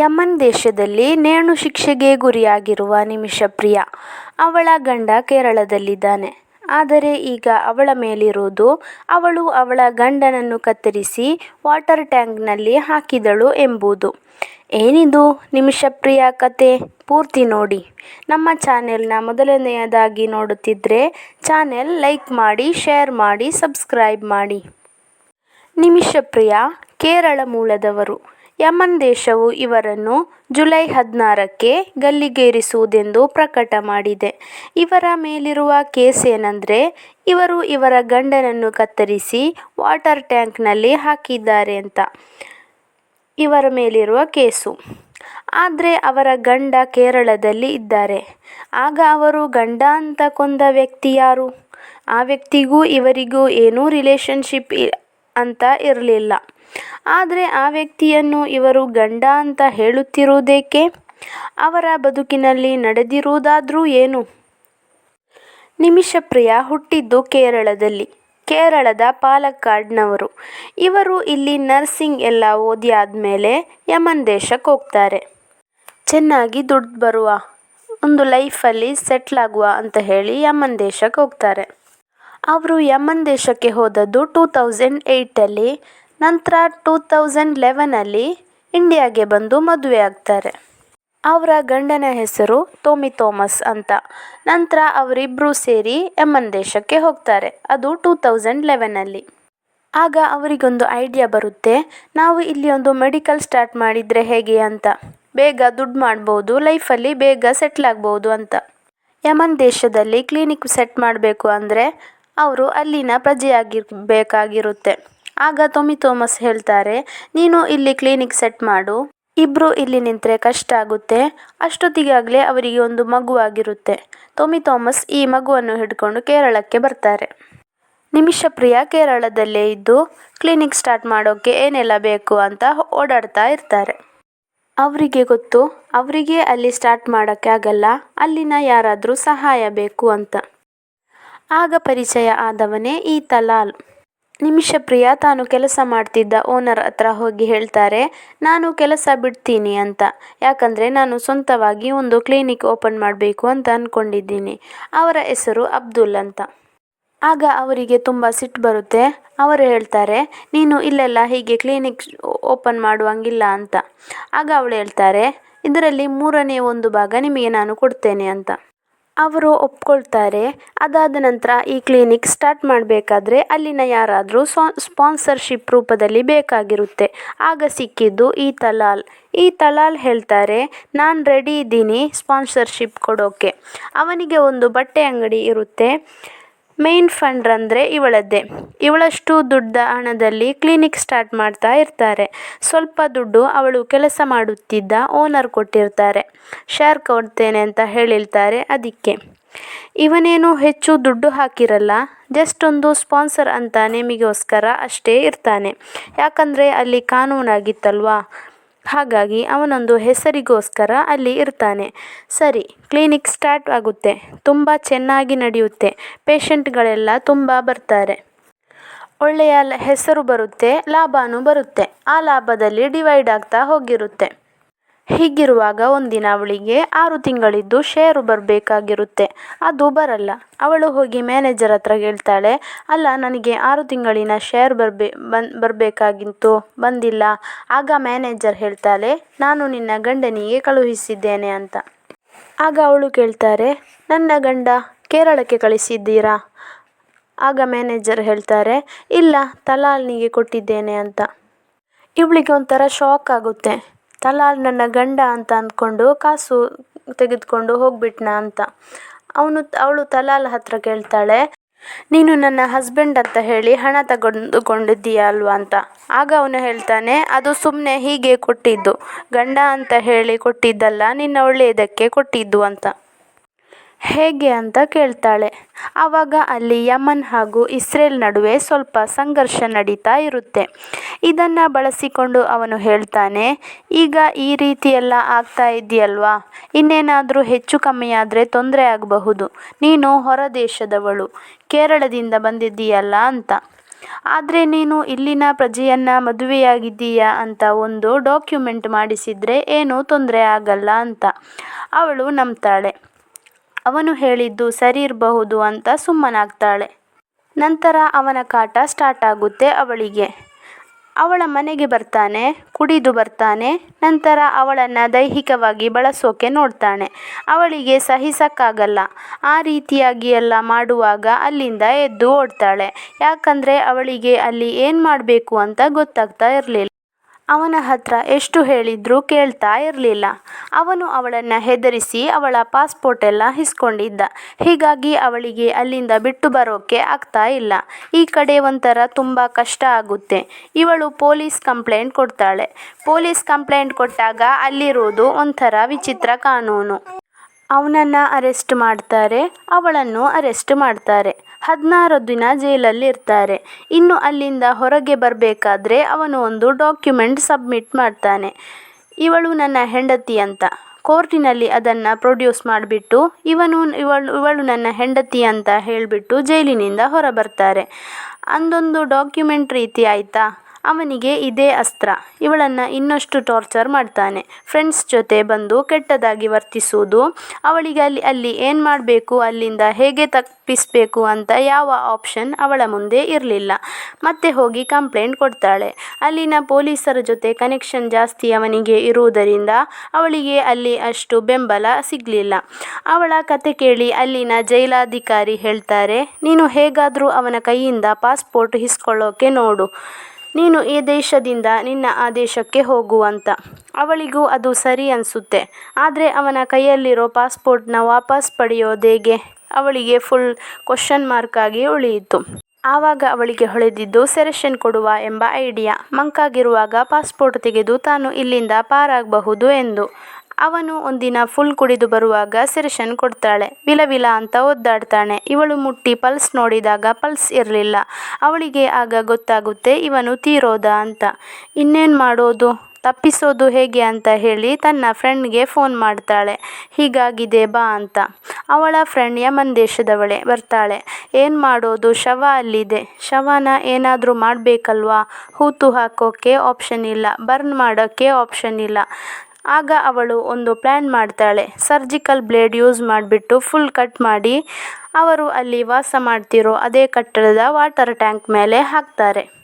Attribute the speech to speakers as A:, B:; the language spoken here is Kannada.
A: ಯಮನ್ ದೇಶದಲ್ಲಿ ನೇಣು ಶಿಕ್ಷೆಗೆ ಗುರಿಯಾಗಿರುವ ನಿಮಿಷಪ್ರಿಯ ಅವಳ ಗಂಡ ಕೇರಳದಲ್ಲಿದ್ದಾನೆ. ಆದರೆ ಈಗ ಅವಳ ಮೇಲಿರುವುದು ಅವಳು ಅವಳ ಗಂಡನನ್ನು ಕತ್ತರಿಸಿ ವಾಟರ್ ಟ್ಯಾಂಕ್ನಲ್ಲಿ ಹಾಕಿದಳು ಎಂಬುದು. ಏನಿದು ನಿಮಿಷಪ್ರಿಯ ಕತೆ? ಪೂರ್ತಿ ನೋಡಿ. ನಮ್ಮ ಚಾನೆಲ್ನ ಮೊದಲನೆಯದಾಗಿ ನೋಡುತ್ತಿದ್ದರೆ ಚಾನೆಲ್ ಲೈಕ್ ಮಾಡಿ, ಶೇರ್ ಮಾಡಿ, ಸಬ್ಸ್ಕ್ರೈಬ್ ಮಾಡಿ. ನಿಮಿಷಪ್ರಿಯ ಕೇರಳ ಮೂಲದವರು. ಯಮನ್ ದೇಶವು ಇವರನ್ನು ಜುಲೈ ಹದಿನಾರಕ್ಕೆ ಗಲ್ಲಿಗೇರಿಸುವುದೆಂದು ಪ್ರಕಟ ಮಾಡಿದೆ. ಇವರ ಮೇಲಿರುವ ಕೇಸ್ ಏನಂದರೆ, ಇವರು ಇವರ ಗಂಡನನ್ನು ಕತ್ತರಿಸಿ ವಾಟರ್ ಟ್ಯಾಂಕ್ನಲ್ಲಿ ಹಾಕಿದ್ದಾರೆ ಅಂತ. ಇವರ ಮೇಲಿರುವ ಕೇಸು. ಆದರೆ ಅವರ ಗಂಡ ಕೇರಳದಲ್ಲಿ ಇದ್ದಾರೆ. ಆಗ ಅವರು ಗಂಡ ಅಂತ ಕೊಂದ ವ್ಯಕ್ತಿ ಯಾರು? ಆ ವ್ಯಕ್ತಿಗೂ ಇವರಿಗೂ ಏನೂ ರಿಲೇಷನ್ಶಿಪ್ ಅಂತ ಇರಲಿಲ್ಲ. ಆದರೆ ಆ ವ್ಯಕ್ತಿಯನ್ನು ಇವರು ಗಂಡ ಅಂತ ಹೇಳುತ್ತಿರುವುದೇಕೆ? ಅವರ ಬದುಕಿನಲ್ಲಿ ನಡೆದಿರುವುದಾದರೂ ಏನು? ನಿಮಿಷ ಪ್ರಿಯ, ಹುಟ್ಟಿದ್ದು ಕೇರಳದಲ್ಲಿ, ಕೇರಳದ ಪಾಲಕ್ಕಾಡ್ನವರು. ಇವರು ಇಲ್ಲಿ ನರ್ಸಿಂಗ್ ಎಲ್ಲ ಓದಿ ಆದಮೇಲೆ ಯಮನ್ ದೇಶಕ್ಕೆ ಹೋಗ್ತಾರೆ. ಚೆನ್ನಾಗಿ ದುಡ್ಡು ಬರುವ, ಒಂದು ಲೈಫಲ್ಲಿ ಸೆಟ್ಲಾಗುವ ಅಂತ ಹೇಳಿ ಯಮನ್ ದೇಶಕ್ಕೆ ಹೋಗ್ತಾರೆ. ಅವರು ಯಮನ್ ದೇಶಕ್ಕೆ ಹೋದದ್ದು ಟೂ ತೌಸಂಡ್ ಏಯ್ಟಲ್ಲಿ ನಂತರ ಟೂ ತೌಸಂಡ್ ಲೆವೆನಲ್ಲಿ ಇಂಡಿಯಾಗೆ ಬಂದು ಮದುವೆ ಆಗ್ತಾರೆ. ಅವರ ಗಂಡನ ಹೆಸರು ಟೋಮಿ ಥೋಮಸ್ ಅಂತ. ನಂತರ ಅವರಿಬ್ಬರು ಸೇರಿ ಯಮನ್ ದೇಶಕ್ಕೆ ಹೋಗ್ತಾರೆ, ಅದು ಟೂ ತೌಸಂಡ್ ಲೆವೆನಲ್ಲಿ ಆಗ ಅವರಿಗೊಂದು ಐಡಿಯಾ ಬರುತ್ತೆ, ನಾವು ಇಲ್ಲಿ ಒಂದು ಮೆಡಿಕಲ್ ಸ್ಟಾರ್ಟ್ ಮಾಡಿದರೆ ಹೇಗೆ ಅಂತ. ಬೇಗ ದುಡ್ಡು ಮಾಡ್ಬೋದು ಲೈಫಲ್ಲಿ ಬೇಗ ಸೆಟ್ಲ್ ಆಗ್ಬೋದು ಅಂತ. ಯಮನ್ ದೇಶದಲ್ಲಿ ಕ್ಲಿನಿಕ್ ಸೆಟ್ ಮಾಡಬೇಕು ಅಂದರೆ, ಅವರು ಅಲ್ಲಿನ ಪ್ರಜೆಯಾಗಿರಬೇಕಾಗಿರುತ್ತೆ. ಆಗ ಟೊಮಿ ಥೋಮಸ್ ಹೇಳ್ತಾರೆ, ನೀನು ಇಲ್ಲಿ ಕ್ಲಿನಿಕ್ ಸೆಟ್ ಮಾಡು. ಇಬ್ಬರು ಇಲ್ಲಿ ನಿಂತರೆ ಕಷ್ಟ ಆಗುತ್ತೆ. ಅಷ್ಟೊತ್ತಿಗಾಗಲೇ ಅವರಿಗೆ ಒಂದು ಮಗುವಾಗಿರುತ್ತೆ ತೊಮಿ ಥೋಮಸ್ ಈ ಮಗುವನ್ನು ಹಿಡ್ಕೊಂಡು ಕೇರಳಕ್ಕೆ ಬರ್ತಾರೆ. ನಿಮಿಷಪ್ರಿಯ ಕೇರಳದಲ್ಲೇ ಇದ್ದು ಕ್ಲಿನಿಕ್ ಸ್ಟಾರ್ಟ್ ಮಾಡೋಕ್ಕೆ ಏನೆಲ್ಲ ಬೇಕು ಅಂತ ಓಡಾಡ್ತಾ ಇರ್ತಾರೆ. ಅವರಿಗೆ ಗೊತ್ತು. ಅವರಿಗೆ ಅಲ್ಲಿ ಸ್ಟಾರ್ಟ್ ಮಾಡೋಕ್ಕೆ ಆಗಲ್ಲ. ಅಲ್ಲಿನ ಯಾರಾದರೂ ಸಹಾಯ ಬೇಕು ಅಂತ. ಆಗ ಪರಿಚಯ ಆದವನೇ ಈ ತಲಾಲ್ ನಿಮಿಷಪ್ರಿಯ ತಾನು ಕೆಲಸ ಮಾಡ್ತಿದ್ದ ಓನರ್ ಹತ್ರ ಹೋಗಿ ಹೇಳ್ತಾರೆ, ನಾನು ಕೆಲಸ ಬಿಡ್ತೀನಿ ಅಂತ. ಯಾಕಂದರೆ ನಾನು ಸ್ವಂತವಾಗಿ ಒಂದು ಕ್ಲಿನಿಕ್ ಓಪನ್ ಮಾಡಬೇಕು ಅಂತ ಅಂದ್ಕೊಂಡಿದ್ದೀನಿ ಅವರ ಹೆಸರು ಅಬ್ದುಲ್ ಅಂತ. ಆಗ ಅವರಿಗೆ ತುಂಬ ಸಿಟ್ಟು ಬರುತ್ತೆ. ಅವರು ಹೇಳ್ತಾರೆ, ನೀನು ಇಲ್ಲೆಲ್ಲ ಹೀಗೆ ಕ್ಲಿನಿಕ್ ಓಪನ್ ಮಾಡುವಂಗಿಲ್ಲ ಅಂತ. ಆಗ ಅವಳು ಹೇಳ್ತಾರೆ, ಇದರಲ್ಲಿ ಮೂರನೇ ಒಂದು ಭಾಗ ನಿಮಗೆ ನಾನು ಕೊಡ್ತೇನೆ ಅಂತ. ಅವರು ಒಪ್ಕೊಳ್ತಾರೆ. ಅದಾದ ನಂತರ ಈ ಕ್ಲಿನಿಕ್ ಸ್ಟಾರ್ಟ್ ಮಾಡಬೇಕಾದ್ರೆ ಅಲ್ಲಿನ ಯಾರಾದರೂ ಸ್ಪಾನ್ಸರ್ಶಿಪ್ ರೂಪದಲ್ಲಿ ಬೇಕಾಗಿರುತ್ತೆ. ಆಗ ಸಿಕ್ಕಿದ್ದು ಈ ತಲಾಲ್. ಈ ತಲಾಲ್ ಹೇಳ್ತಾರೆ, ನಾನು ರೆಡಿ ಇದ್ದೀನಿ ಸ್ಪಾನ್ಸರ್ಶಿಪ್ ಕೊಡೋಕ್ಕೆ ಅವನಿಗೆ ಒಂದು ಬಟ್ಟೆ ಅಂಗಡಿ ಇರುತ್ತೆ. ಮೇನ್ ಫಂಡ್ರ್ ಅಂದರೆ ಇವಳದ್ದೇ. ಇವಳಷ್ಟು ದುಡ್ಡ ಹಣದಲ್ಲಿ ಕ್ಲಿನಿಕ್ ಸ್ಟಾರ್ಟ್ ಮಾಡ್ತಾ ಇರ್ತಾರೆ. ಸ್ವಲ್ಪ ದುಡ್ಡು ಅವಳು ಕೆಲಸ ಮಾಡುತ್ತಿದ್ದ ಓನರ್ ಕೊಟ್ಟಿರ್ತಾರೆ. ಶೇರ್ ಕೊಡ್ತೇನೆ ಅಂತ ಹೇಳಿರ್ತಾರೆ ಅದಕ್ಕೆ. ಇವನೇನು ಹೆಚ್ಚು ದುಡ್ಡು ಹಾಕಿರಲ್ಲ ಜಸ್ಟ್ ಒಂದು ಸ್ಪಾನ್ಸರ್ ಅಂತ ನೇಮಿಗೋಸ್ಕರ ಅಷ್ಟೇ ಇರ್ತಾನೆ. ಯಾಕಂದರೆ ಅಲ್ಲಿ ಕಾನೂನಾಗಿತ್ತಲ್ವಾ? ಹಾಗಾಗಿ ಅವನೊಂದು ಹೆಸರಿಗೋಸ್ಕರ ಅಲ್ಲಿ ಇರ್ತಾನೆ. ಸರಿ, ಕ್ಲಿನಿಕ್ ಸ್ಟಾರ್ಟ್ ಆಗುತ್ತೆ. ತುಂಬ ಚೆನ್ನಾಗಿ ನಡೆಯುತ್ತೆ. ಪೇಷಂಟ್ಗಳೆಲ್ಲ ತುಂಬ ಬರ್ತಾರೆ. ಒಳ್ಳೆಯ ಹೆಸರು ಬರುತ್ತೆ ಲಾಭವೂ ಬರುತ್ತೆ. ಆ ಲಾಭದಲ್ಲಿ ಡಿವೈಡ್ ಆಗ್ತಾ ಹೋಗಿರುತ್ತೆ. ಹೀಗಿರುವಾಗ ಒಂದಿನ ಅವಳಿಗೆ ಆರು ತಿಂಗಳಿದ್ದು ಶೇರು ಬರಬೇಕಾಗಿರುತ್ತೆ. ಅದು ಬರಲ್ಲ. ಅವಳು ಹೋಗಿ ಮ್ಯಾನೇಜರ್ ಹತ್ರ ಹೇಳ್ತಾಳೆ, ಅಲ್ಲ, ನನಗೆ ಆರು ತಿಂಗಳಿನ ಶೇರ್ ಬರಬೇ, ಬನ್, ಬರಬೇಕಾಗಿತ್ತು, ಬಂದಿಲ್ಲ. ಆಗ ಮ್ಯಾನೇಜರ್ ಹೇಳ್ತಾಳೆ, ನಾನು ನಿನ್ನ ಗಂಡನಿಗೆ ಕಳುಹಿಸಿದ್ದೇನೆ ಅಂತ. ಆಗ ಅವಳು ಕೇಳ್ತಾರೆ, ನನ್ನ ಗಂಡ ಕೇರಳಕ್ಕೆ ಕಳಿಸಿದ್ದೀರಾ? ಆಗ ಮ್ಯಾನೇಜರ್ ಹೇಳ್ತಾರೆ, ಇಲ್ಲ ತಲಾಲ್ನಿಗೆ ಕೊಟ್ಟಿದ್ದೇನೆ ಅಂತ. ಇವಳಿಗೆ ಒಂಥರ ಶಾಕ್ ಆಗುತ್ತೆ. ತಲಾಲ್ ನನ್ನ ಗಂಡ ಅಂತ ಅಂದ್ಕೊಂಡು ಕಾಸು ತೆಗೆದುಕೊಂಡು ಹೋಗ್ಬಿಟ್ನಾ ಅಂತ. ಅವನು ಅವಳು ತಲಾಲ್ ಹತ್ರ ಕೇಳ್ತಾಳೆ, ನೀನು ನನ್ನ ಹಸ್ಬೆಂಡ್ ಅಂತ ಹೇಳಿ ಹಣ ತಗೊಂಡುಕೊಂಡಿದ್ದೀಯ ಅಲ್ವಾ ಅಂತ. ಆಗ ಅವನು ಹೇಳ್ತಾನೆ, ಅದು ಸುಮ್ಮನೆ ಹೀಗೆ ಕೊಟ್ಟಿದ್ದು, ಗಂಡ ಅಂತ ಹೇಳಿ ಕೊಟ್ಟಿದ್ದಲ್ಲ, ನಿನ್ನ ಒಳ್ಳೆಯದಕ್ಕೆ ಕೊಟ್ಟಿದ್ದು ಅಂತ. ಹೇಗೆ ಅಂತ ಕೇಳ್ತಾಳೆ. ಆವಾಗ ಅಲ್ಲಿ ಯಮನ್ ಹಾಗೂ ಇಸ್ರೇಲ್ ನಡುವೆ ಸ್ವಲ್ಪ ಸಂಘರ್ಷ ನಡೀತಾ ಇರುತ್ತೆ. ಇದನ್ನು ಬಳಸಿಕೊಂಡು ಅವನು ಹೇಳ್ತಾನೆ, ಈಗ ಈ ರೀತಿ ಎಲ್ಲ ಆಗ್ತಾ ಇದೆಯಲ್ವಾ ಇನ್ನೇನಾದರೂ ಹೆಚ್ಚು ಕಮ್ಮಿಯಾದರೆ ತೊಂದರೆ ಆಗಬಹುದು. ನೀನು ಹೊರ ದೇಶದವಳು. ಕೇರಳದಿಂದ ಬಂದಿದ್ದೀಯಲ್ಲ ಅಂತ. ಆದರೆ ನೀನು ಇಲ್ಲಿನ ಪ್ರಜೆಯನ್ನ ಮದುವೆಯಾಗಿದ್ದೀಯಾ ಅಂತ ಒಂದು ಡಾಕ್ಯುಮೆಂಟ್ ಮಾಡಿಸಿದರೆ ಏನೂ ತೊಂದರೆ ಆಗಲ್ಲ ಅಂತ. ಅವಳು ನಂಬ್ತಾಳೆ. ಅವನು ಹೇಳಿದ್ದು ಸರಿ ಇರಬಹುದು ಅಂತ ಸುಮ್ಮನಾಗ್ತಾಳೆ. ನಂತರ ಅವನ ಕಾಟ ಸ್ಟಾರ್ಟ್ ಆಗುತ್ತೆ ಅವಳಿಗೆ. ಅವಳ ಮನೆಗೆ ಬರ್ತಾನೆ, ಕುಡಿದು ಬರ್ತಾನೆ, ನಂತರ ಅವಳನ್ನು ದೈಹಿಕವಾಗಿ ಬಳಸೋಕೆ ನೋಡ್ತಾನೆ. ಅವಳಿಗೆ ಸಹಿಸಕ್ಕಾಗಲ್ಲ. ಆ ರೀತಿಯಾಗಿ ಎಲ್ಲ ಮಾಡುವಾಗ ಅಲ್ಲಿಂದ ಎದ್ದು ಓಡ್ತಾಳೆ. ಯಾಕಂದರೆ ಅವಳಿಗೆ ಅಲ್ಲಿ ಏನು ಮಾಡಬೇಕು ಅಂತ ಗೊತ್ತಾಗ್ತಾ ಇರಲಿಲ್ಲ. ಅವನ ಹತ್ರ ಎಷ್ಟು ಹೇಳಿದ್ರೂ ಕೇಳ್ತಾ ಇರಲಿಲ್ಲ. ಅವನು ಅವಳನ್ನು ಹೆದರಿಸಿ ಅವಳ ಪಾಸ್ಪೋರ್ಟ್ ಎಲ್ಲ ಇಸ್ಕೊಂಡಿದ್ದ ಹೀಗಾಗಿ ಅವಳಿಗೆ ಅಲ್ಲಿಂದ ಬಿಟ್ಟು ಬರೋಕೆ ಆಗ್ತಾ ಇಲ್ಲ. ಈ ಕಡೆ ಒಂಥರ ತುಂಬ ಕಷ್ಟ ಆಗುತ್ತೆ. ಇವಳು ಪೊಲೀಸ್ ಕಂಪ್ಲೇಂಟ್ ಕೊಡ್ತಾಳೆ. ಪೊಲೀಸ್ ಕಂಪ್ಲೇಂಟ್ ಕೊಟ್ಟಾಗ ಅಲ್ಲಿರೋದು ಒಂಥರ ವಿಚಿತ್ರ ಕಾನೂನು. ಅವನನ್ನು ಅರೆಸ್ಟ್ ಮಾಡ್ತಾರೆ, ಅವಳನ್ನು ಅರೆಸ್ಟ್ ಮಾಡ್ತಾರೆ. ಹದಿನಾರು ದಿನ ಜೈಲಲ್ಲಿ ಇರ್ತಾರೆ ಇನ್ನು ಅಲ್ಲಿಂದ ಹೊರಗೆ ಬರಬೇಕಾದ್ರೆ ಅವನು ಒಂದು ಡಾಕ್ಯುಮೆಂಟ್ ಸಬ್ಮಿಟ್ ಮಾಡ್ತಾನೆ. ಇವಳು ನನ್ನ ಹೆಂಡತಿ ಅಂತ. ಕೋರ್ಟಿನಲ್ಲಿ ಅದನ್ನು ಪ್ರೊಡ್ಯೂಸ್ ಮಾಡಿಬಿಟ್ಟು ಇವನು, ಇವಳು ಇವಳು ನನ್ನ ಹೆಂಡತಿ ಅಂತ ಹೇಳಿಬಿಟ್ಟು ಜೈಲಿನಿಂದ ಹೊರಬರ್ತಾರೆ. ಅಂದೊಂದು ಡಾಕ್ಯುಮೆಂಟ್ ರೀತಿ ಆಯಿತಾ? ಅವನಿಗೆ ಇದೇ ಅಸ್ತ್ರ. ಇವಳನ್ನು ಇನ್ನಷ್ಟು ಟಾರ್ಚರ್ ಮಾಡ್ತಾನೆ. ಫ್ರೆಂಡ್ಸ್ ಜೊತೆ ಬಂದು ಕೆಟ್ಟದಾಗಿ ವರ್ತಿಸುವುದು. ಅವಳಿಗೆ ಅಲ್ಲಿ ಅಲ್ಲಿ ಏನು ಮಾಡಬೇಕು, ಅಲ್ಲಿಂದ ಹೇಗೆ ತಪ್ಪಿಸಬೇಕು ಅಂತ ಯಾವ ಆಪ್ಷನ್ ಅವಳ ಮುಂದೆ ಇರಲಿಲ್ಲ. ಮತ್ತೆ ಹೋಗಿ ಕಂಪ್ಲೇಂಟ್ ಕೊಡ್ತಾಳೆ. ಅಲ್ಲಿನ ಪೊಲೀಸರ ಜೊತೆ ಕನೆಕ್ಷನ್ ಜಾಸ್ತಿ ಅವನಿಗೆ ಇರುವುದರಿಂದ ಅವಳಿಗೆ ಅಲ್ಲಿ ಅಷ್ಟು ಬೆಂಬಲ ಸಿಗಲಿಲ್ಲ. ಅವಳ ಕತೆ ಕೇಳಿ ಅಲ್ಲಿನ ಜೈಲಾಧಿಕಾರಿ ಹೇಳ್ತಾರೆ, ನೀನು ಹೇಗಾದರೂ ಅವನ ಕೈಯಿಂದ ಪಾಸ್ಪೋರ್ಟ್ ಹಿಸ್ಕೊಳ್ಳೋಕೆ ನೋಡು. ನೀನು ಈ ದೇಶದಿಂದ ನಿನ್ನ ಆ ದೇಶಕ್ಕೆ ಹೋಗು ಅಂತ ಅವಳಿಗೂ ಅದು ಸರಿ ಅನಿಸುತ್ತೆ. ಆದರೆ ಅವನ ಕೈಯಲ್ಲಿರೋ ಪಾಸ್ಪೋರ್ಟ್ನ ವಾಪಸ್ ಪಡೆಯೋದೇಗೆ ಅವಳಿಗೆ ಫುಲ್ ಕ್ವಶನ್ ಮಾರ್ಕ್ ಆಗಿ ಉಳಿಯಿತು. ಆವಾಗ ಅವಳಿಗೆ ಹೊಳೆದಿದ್ದು ಸೆರೆಷನ್ ಕೊಡುವ ಎಂಬ ಐಡಿಯಾ ಮಂಕಾಗಿರುವಾಗ ಪಾಸ್ಪೋರ್ಟ್ ತೆಗೆದು ತಾನು ಇಲ್ಲಿಂದ ಪಾರಾಗಬಹುದು ಎಂದು. ಅವನು ಒಂದಿನ ಫುಲ್ ಕುಡಿದು ಬರುವಾಗ ಸೆರೆಷನ್ ಕೊಡ್ತಾಳೆ, ವಿಲ ವಿಲ ಅಂತ ಒದ್ದಾಡ್ತಾನೆ. ಇವಳು ಮುಟ್ಟಿ ಪಲ್ಸ್ ನೋಡಿದಾಗ ಪಲ್ಸ್ ಇರಲಿಲ್ಲ. ಅವಳಿಗೆ ಆಗ ಗೊತ್ತಾಗುತ್ತೆ ಇವನು ತೀರೋದ ಅಂತ. ಇನ್ನೇನು ಮಾಡೋದು? ತಪ್ಪಿಸೋದು ಹೇಗೆ ಅಂತ ಹೇಳಿ ತನ್ನ ಫ್ರೆಂಡ್ಗೆ ಫೋನ್ ಮಾಡ್ತಾಳೆ. ಹೀಗಾಗಿದೆ ಬಾ ಅಂತ. ಅವಳ ಫ್ರೆಂಡ್ ಯಮನ್ ದೇಶದವಳೆ ಬರ್ತಾಳೆ. ಏನು ಮಾಡೋದು? ಶವ ಅಲ್ಲಿದೆ. ಶವನ ಏನಾದರೂ ಮಾಡಬೇಕಲ್ವಾ? ಹೂತು ಹಾಕೋಕ್ಕೆ ಆಪ್ಷನ್ ಇಲ್ಲ. ಬರ್ನ್ ಮಾಡೋಕ್ಕೆ ಆಪ್ಷನ್ ಇಲ್ಲ. ಆಗ ಅವಳು ಒಂದು ಪ್ಲ್ಯಾನ್ ಮಾಡ್ತಾಳೆ. ಸರ್ಜಿಕಲ್ ಬ್ಲೇಡ್ ಯೂಸ್ ಮಾಡಿಬಿಟ್ಟು ಫುಲ್ ಕಟ್ ಮಾಡಿ ಅವರು ಅಲ್ಲಿ ವಾಸ ಮಾಡ್ತಿರೋ ಅದೇ ಕಟ್ಟಡದ ವಾಟರ್ ಟ್ಯಾಂಕ್ ಮೇಲೆ ಹಾಕ್ತಾರೆ.